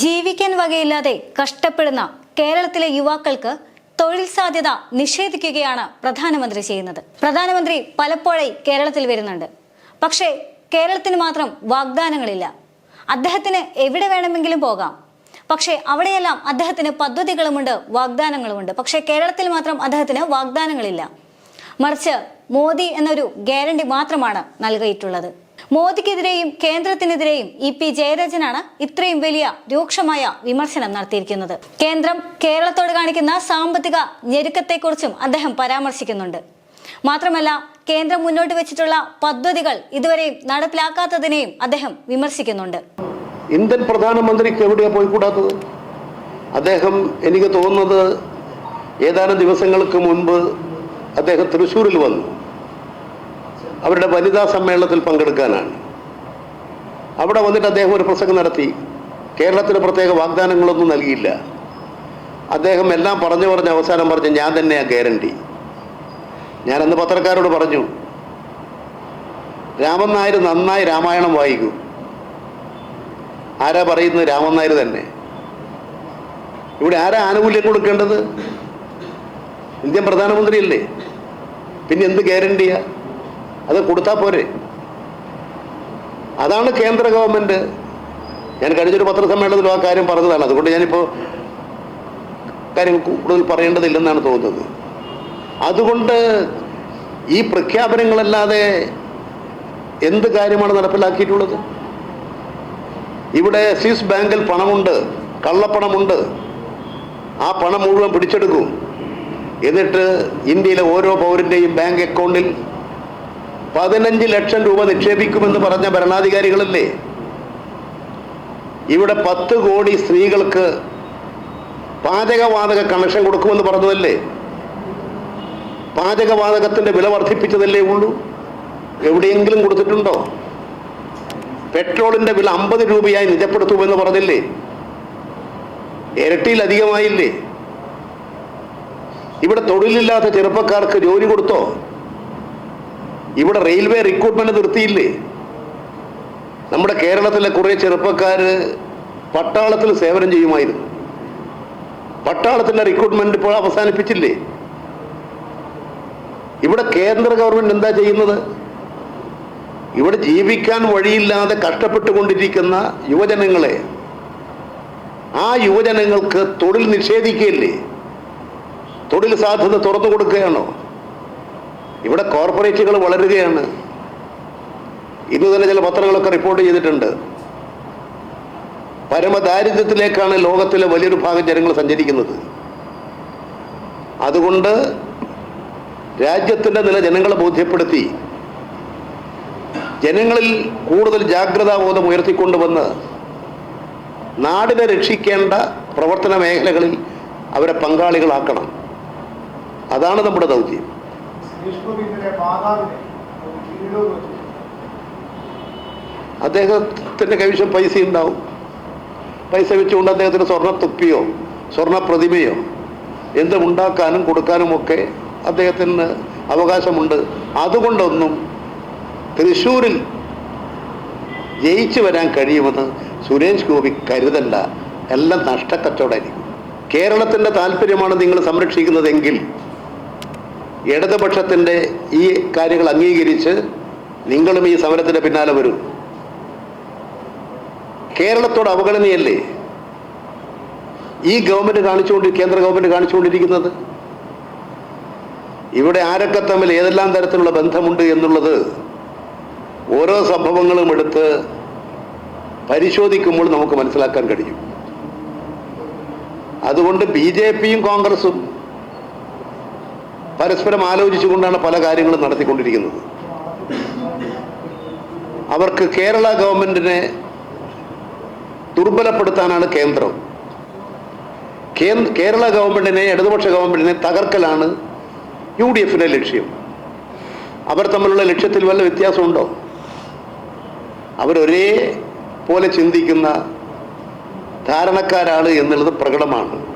ജീവിക്കാൻ വകയില്ലാതെ കഷ്ടപ്പെടുന്ന കേരളത്തിലെ യുവാക്കൾക്ക് തൊഴിൽ സാധ്യത നിഷേധിക്കുകയാണ് പ്രധാനമന്ത്രി ചെയ്യുന്നത്. പ്രധാനമന്ത്രി പലപ്പോഴായി കേരളത്തിൽ വരുന്നുണ്ട്. പക്ഷേ കേരളത്തിന് മാത്രം വാഗ്ദാനങ്ങളില്ല. അദ്ദേഹത്തിന് എവിടെ വേണമെങ്കിലും പോകാം. പക്ഷേ അവിടെയെല്ലാം അദ്ദേഹത്തിന് പദ്ധതികളുമുണ്ട് വാഗ്ദാനങ്ങളുമുണ്ട്. പക്ഷേ കേരളത്തിൽ മാത്രം അദ്ദേഹത്തിന് വാഗ്ദാനങ്ങളില്ല. മറിച്ച് മോദി എന്നൊരു ഗ്യാരണ്ടി മാത്രമാണ് നൽകിയിട്ടുള്ളത്. മോദിക്കെതിരെയും കേന്ദ്രത്തിനെതിരെയും ഇ പി ജയരാജനാണ് ഇത്രയും വലിയ രൂക്ഷമായ വിമർശനം നടത്തിയിരിക്കുന്നത്. കേന്ദ്രം കേരളത്തോട് കാണിക്കുന്ന സാമ്പത്തിക ഞെരുക്കത്തെക്കുറിച്ചും അദ്ദേഹം പരാമർശിക്കുന്നുണ്ട്. മാത്രമല്ല കേന്ദ്രം മുന്നോട്ട് വെച്ചിട്ടുള്ള പദ്ധതികൾ ഇതുവരെയും നടപ്പിലാക്കാത്തതിനെയും അദ്ദേഹം വിമർശിക്കുന്നുണ്ട്. ഇന്ത്യൻ പ്രധാനമന്ത്രിക്ക് പോയി പോയിക്കൂടാത്തത്? അദ്ദേഹം എനിക്ക് തോന്നുന്നത് ഏതാനും ദിവസങ്ങൾക്ക് മുൻപ് അദ്ദേഹം തൃശ്ശൂരിൽ വന്നു. അവരുടെ വനിതാ സമ്മേളനത്തിൽ പങ്കെടുക്കാനാണ്. അവിടെ വന്നിട്ട് അദ്ദേഹം ഒരു പ്രസംഗം നടത്തി. കേരളത്തിന് പ്രത്യേക വാഗ്ദാനങ്ങളൊന്നും നൽകിയില്ല. അദ്ദേഹം എല്ലാം പറഞ്ഞു പറഞ്ഞ് അവസാനം പറഞ്ഞ് ഞാൻ തന്നെയാണ് ഗ്യാരണ്ടി. ഞാനന്ന് പത്രക്കാരോട് പറഞ്ഞു രാമൻ നായർ നന്നായി രാമായണം വായിക്കും. ആരാ പറയുന്നത്? രാമൻ നായർ തന്നെ. ഇവിടെ ആരാ ആനുകൂല്യം കൊടുക്കേണ്ടത്? ഇന്ത്യൻ പ്രധാനമന്ത്രിയല്ലേ? പിന്നെ എന്ത് ഗ്യാരണ്ടിയാ? അത് കൊടുത്താൽ പോരെ. അതാണ് കേന്ദ്ര ഗവൺമെന്റ് ഞാൻ കഴിഞ്ഞൊരു പത്രസമ്മേളനത്തിലും ആ കാര്യം പറഞ്ഞതാണ്. അതുകൊണ്ട് ഞാനിപ്പോൾ കാര്യം കൂടുതൽ പറയേണ്ടതില്ലെന്നാണ് തോന്നുന്നത്. അതുകൊണ്ട് ഈ പ്രഖ്യാപനങ്ങളല്ലാതെ എന്ത് കാര്യമാണ് നടപ്പിലാക്കിയിട്ടുള്ളത്? ഇവിടെ സ്വിസ് ബാങ്കിൽ പണമുണ്ട് കള്ളപ്പണമുണ്ട്. ആ പണം മുഴുവൻ പിടിച്ചെടുക്കും. എന്നിട്ട് ഇന്ത്യയിലെ ഓരോ പൗരന്റെയും ബാങ്ക് അക്കൗണ്ടിൽ പതിനഞ്ച് ലക്ഷം രൂപ നിക്ഷേപിക്കുമെന്ന് പറഞ്ഞ ഭരണാധികാരികളല്ലേ? ഇവിടെ പത്ത് കോടി സ്ത്രീകൾക്ക് പാചകവാതക കണക്ഷൻ കൊടുക്കുമെന്ന് പറഞ്ഞതല്ലേ? പാചകവാതകത്തിന്റെ വില വർദ്ധിപ്പിച്ചതല്ലേ ഉള്ളൂ. എവിടെയെങ്കിലും കൊടുത്തിട്ടുണ്ടോ? പെട്രോളിന്റെ വില അമ്പത് രൂപയായി നിജപ്പെടുത്തുമെന്ന് പറഞ്ഞില്ലേ? ഇരട്ടിയിലധികമായില്ലേ? ഇവിടെ തൊഴിലില്ലാത്ത ചെറുപ്പക്കാർക്ക് ജോലി കൊടുത്തോ? ഇവിടെ റെയിൽവേ റിക്രൂട്ട്മെന്റ് നിർത്തിയില്ലേ? നമ്മുടെ കേരളത്തിലെ കുറെ ചെറുപ്പക്കാര് പട്ടാളത്തിൽ സേവനം ചെയ്യുമായിരുന്നു. പട്ടാളത്തിന്റെ റിക്രൂട്ട്മെന്റ് ഇപ്പോൾ അവസാനിപ്പിച്ചില്ലേ? ഇവിടെ കേന്ദ്ര ഗവൺമെന്റ് എന്താ ചെയ്യുന്നത്? ഇവിടെ ജീവിക്കാൻ വഴിയില്ലാതെ കഷ്ടപ്പെട്ടുകൊണ്ടിരിക്കുന്ന യുവജനങ്ങളെ ആ യുവജനങ്ങൾക്ക് തൊഴിൽ നിഷേധിക്കുകയല്ലേ? തൊഴിൽ സാധ്യത തുറന്നു കൊടുക്കുകയാണോ? ഇവിടെ കോർപ്പറേറ്റുകൾ വളരുകയാണ്. ഇന്ന് തന്നെ ചില പത്രങ്ങളൊക്കെ റിപ്പോർട്ട് ചെയ്തിട്ടുണ്ട്. പരമദാരിദ്ര്യത്തിലേക്കാണ് ലോകത്തിലെ വലിയൊരു ഭാഗം ജനങ്ങൾ സഞ്ചരിക്കുന്നത്. അതുകൊണ്ട് രാജ്യത്തിന്റെ നില ജനങ്ങളെ ബോധ്യപ്പെടുത്തി ജനങ്ങളിൽ കൂടുതൽ ജാഗ്രതാബോധം ഉയർത്തിക്കൊണ്ടുവന്ന് നാടിനെ രക്ഷിക്കേണ്ട പ്രവർത്തന മേഖലകളിൽ അവരെ പങ്കാളികളാക്കണം. അതാണ് നമ്മുടെ ദൗത്യം. വെച്ചു. അദ്ദേഹത്തിന്റെ കൈവശം പൈസ ഉണ്ടാവും. പൈസ വെച്ചുകൊണ്ട് അദ്ദേഹത്തിന് സ്വർണ തുപ്പിയോ സ്വർണ പ്രതിമയോ എന്തും ഉണ്ടാക്കാനും കൊടുക്കാനും ഒക്കെ അദ്ദേഹത്തിന് അവകാശമുണ്ട്. അതുകൊണ്ടൊന്നും തൃശ്ശൂരിൽ ജയിച്ചു വരാൻ കഴിയുമെന്ന് സുരേഷ് ഗോപി കരുതണ്ട. എല്ലാം നഷ്ടക്കച്ചവടമായിരിക്കും. കേരളത്തിന്റെ താല്പര്യമാണ് നിങ്ങൾ സംരക്ഷിക്കുന്നതെങ്കിൽ ഇടതുപക്ഷത്തിന്റെ ഈ കാര്യങ്ങൾ അംഗീകരിച്ച് നിങ്ങളും ഈ സമരത്തിന്റെ പിന്നാലെ വരും. കേരളത്തോട് അവഗണനയല്ലേ? ഈ ഗവൺമെന്റ് കാണിച്ചുകൊണ്ട് കേന്ദ്ര ഗവൺമെന്റ് കാണിച്ചുകൊണ്ടിരിക്കുന്നത്? ഇവിടെ ആരൊക്കെ തമ്മിൽ ഏതെല്ലാം തരത്തിലുള്ള ബന്ധമുണ്ട് എന്നുള്ളത് ഓരോ സംഭവങ്ങളും എടുത്ത് പരിശോധിക്കുമ്പോൾ നമുക്ക് മനസ്സിലാക്കാൻ കഴിയും. അതുകൊണ്ട് ബി ജെ പിയും കോൺഗ്രസും പരസ്പരം ആലോചിച്ചുകൊണ്ടാണ് പല കാര്യങ്ങളും നടത്തിക്കൊണ്ടിരിക്കുന്നത്. അവർക്ക് കേരള ഗവൺമെന്റിനെ ദുർബലപ്പെടുത്താനാണ് കേന്ദ്രം. കേരള ഗവൺമെന്റിനെ ഇടതുപക്ഷ ഗവൺമെന്റിനെ തകർക്കലാണ് യു ഡി എഫിന്റെ ലക്ഷ്യം. അവർ തമ്മിലുള്ള ലക്ഷ്യത്തിൽ വല്ല വ്യത്യാസമുണ്ടോ? അവരൊരേ പോലെ ചിന്തിക്കുന്ന ധാരണക്കാരാണ് എന്നുള്ളത് പ്രകടമാണ്.